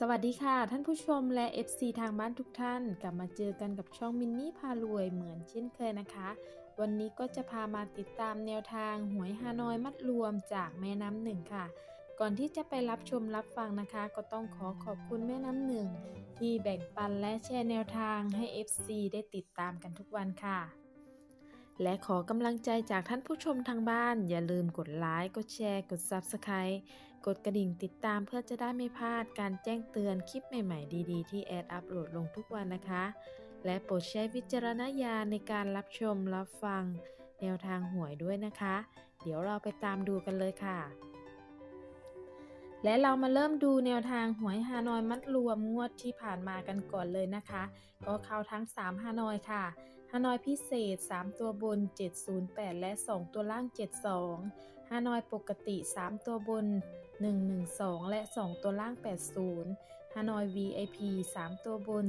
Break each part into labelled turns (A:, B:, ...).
A: สวัสดีค่ะ ท่านผู้ชมและ FC ทางบ้านทุกท่าน กลับมาเจอกันกับช่องมินนี่พารวยเหมือนเช่นเคยนะคะ วันนี้ก็จะพามาติดตามแนวทางหวยฮานอยมัดรวมจากแม่น้ำหนึ่งค่ะ ก่อนที่จะไปรับชมรับฟังนะคะ ก็ต้องขอขอบคุณแม่น้ำหนึ่งที่แบ่งปันและแชร์แนวทางให้ FC ได้ติดตามกันทุกวันค่ะ และขอกำลังใจจากท่านผู้ชมทางบ้าน อย่าลืมกดไลค์กดแชร์ กด Subscribe กดกระดิ่งติดตามเพื่อจะได้ไม่พลาดการแจ้งเตือนคลิปใหม่ๆ ดีๆ ที่แอดอัปโหลดลงทุกวันนะคะ และโปรดใช้วิจารณญาณในการรับชมรับฟัง แนวทางหวยด้วยนะคะ เดี๋ยวเราไปตามดูกันเลยค่ะ และเรามาเริ่มดูแนวทางหวยฮานอยมัดรวมงวดที่ผ่านมากันก่อนเลยนะคะ ก็เข้าทั้ง3ฮานอยค่ะ ฮานอยพิเศษ 3 ตัวบน 708 และ 2 ตัวล่าง 72 ฮานอยปกติ 3 ตัวบน 112 และ 2 ตัวล่าง 80 ฮานอย VIP 3 ตัวบน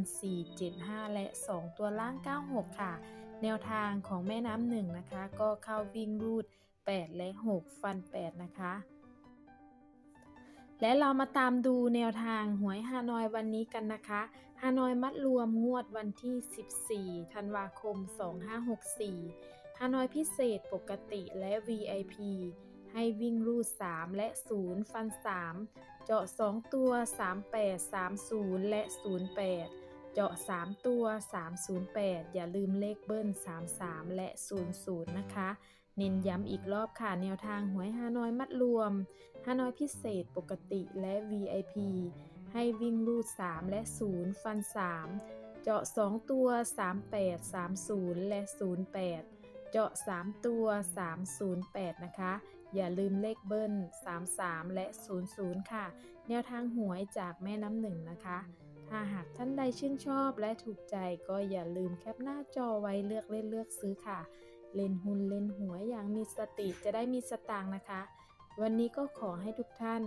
A: 475 และ 2 ตัวล่าง 96 ค่ะ แนวทางของแม่น้ำหนึ่งนะคะ ก็เข้าวิ่งรูด 8 และ 6 ฟัน 8 นะคะ และเรามาตามดูแนวทางหวยฮานอยวันนี้กันนะคะฮานอยมัดรวมงวดวันที่ 14 ธันวาคม 2564ฮานอยพิเศษปกติและ VIP ให้วิ่งรูด 3 และ 0 ฟัน 3 เจาะ 2 ตัว 38 30 และ 08 เจาะ 3 ตัว 308 อย่าลืมเลขเบิ้ล 33 และ 00 นะคะ เน้นย้ำอีกรอบค่ะ แนวทางหวยฮานอยมัดรวมฮานอยพิเศษปกติและ VIP ให้วิ่งรูด 3 และ 0 ฟัน 3 เจาะ 2 ตัว 38 30 และ 08 เจาะ 3 ตัว 308 นะคะ อย่าลืมเลขเบิ้ล 33 และ 00 ค่ะ แนวทางหวยจากแม่น้ำหนึ่งนะคะถ้าหากท่านใดชื่นชอบและถูกใจก็อย่าลืมแคปหน้าจอไว้เลือกเล่นเลือกซื้อค่ะ เล่นหุ้นเล่นหวยอย่างมีสติจะได้มีสตางค์นะคะ วันนี้ก็ขอให้ทุกท่าน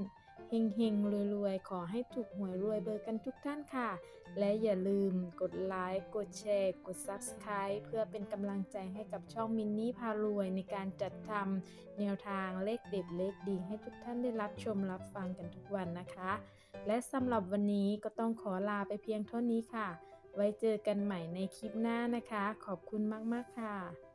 A: เฮงเฮงรวยๆ ขอให้ถูกหวยรวยเบอร์กันทุกท่านค่ะ และอย่าลืมกดไลค์ กดแชร์ กด Subscribe เพื่อเป็นกำลังใจให้กับช่องมินนี่พารวยในการจัดทำแนวทางเลขเด็ดเลขดีให้ทุกท่านได้รับชมรับฟังกันทุกวันนะคะ และสำหรับวันนี้ก็ต้องขอลาไปเพียงเท่านี้ค่ะ ไว้เจอกันใหม่ในคลิปหน้านะคะ ขอบคุณมากๆค่ะ